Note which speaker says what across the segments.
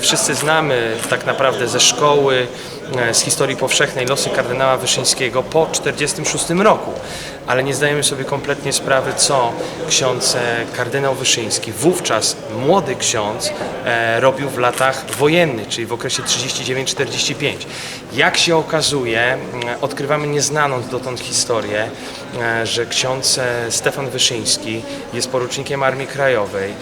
Speaker 1: wszyscy znamy tak naprawdę ze szkoły, e, z historii powszechnej losy kardynała Wyszyńskiego po 1946 roku, ale nie zdajemy sobie kompletnie sprawy, co ksiądz kardynał Wyszyński, wówczas młody ksiądz, e, robił w latach wojennych, czyli w okresie 39-45. Jak się okazuje, odkrywamy nieznaną dotąd historię, e, że ksiądz Stefan Wyszyński jest porucznikiem Armii Krajowej.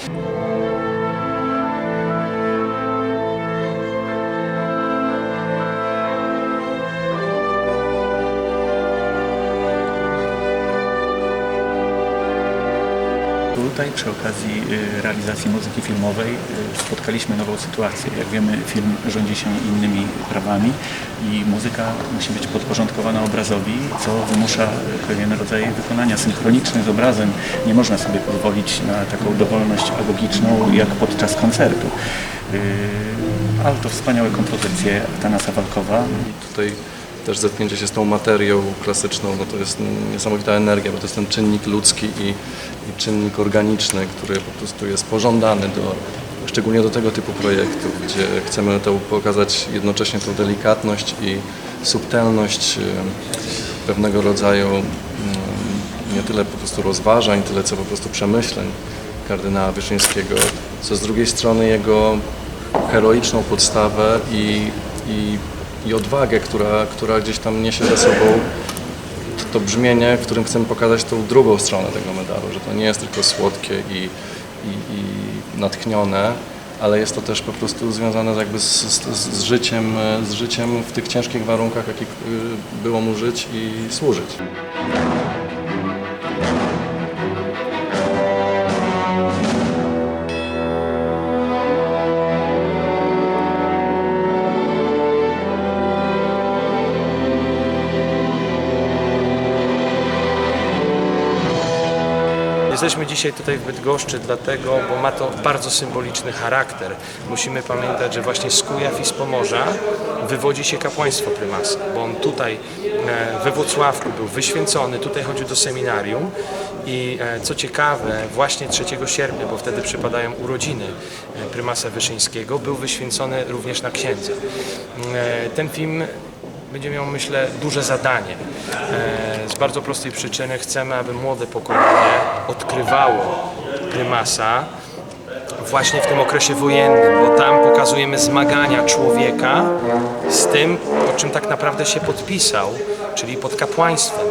Speaker 2: Tutaj przy okazji y, realizacji muzyki filmowej y, spotkaliśmy nową sytuację. Jak wiemy, film rządzi się innymi prawami i muzyka musi być podporządkowana obrazowi, co wymusza y, pewien rodzaj wykonania synchroniczny z obrazem. Nie można sobie pozwolić na taką dowolność agogiczną jak podczas koncertu. Ale to wspaniałe kompozycje Tanasa Walkowa.
Speaker 3: I tutaj też zetknięcie się z tą materią klasyczną, no to jest niesamowita energia, bo to jest ten czynnik ludzki i, i czynnik organiczny, który po prostu jest pożądany do, szczególnie do tego typu projektów, gdzie chcemy to pokazać jednocześnie tą delikatność i subtelność e, pewnego rodzaju mm, nie tyle po prostu rozważań, tyle co po prostu przemyśleń kardynała Wyszyńskiego, co z drugiej strony jego heroiczną podstawę i, i, i odwagę, która, która gdzieś tam niesie ze sobą to, to brzmienie, w którym chcemy pokazać tą drugą stronę tego medalu, że to nie jest tylko słodkie i, i, i natchnione, ale jest to też po prostu związane jakby z, z, z, życiem, z życiem w tych ciężkich warunkach, jakich y, było mu żyć i służyć.
Speaker 1: Jesteśmy dzisiaj tutaj w Bydgoszczy dlatego, bo ma to bardzo symboliczny charakter. Musimy pamiętać, że właśnie z Kujaw i z Pomorza wywodzi się kapłaństwo prymasa, bo on tutaj e, we Włocławku był wyświęcony, tutaj chodził do seminarium i e, co ciekawe, właśnie 3 sierpnia, bo wtedy przypadają urodziny e, prymasa Wyszyńskiego, był wyświęcony również na księdza. Ten film będzie miał, myślę, duże zadanie. E, Z bardzo prostej przyczyny chcemy, aby młode pokolenie odkrywało prymasa właśnie w tym okresie wojennym, bo tam pokazujemy zmagania człowieka z tym, o czym tak naprawdę się podpisał, czyli pod kapłaństwem.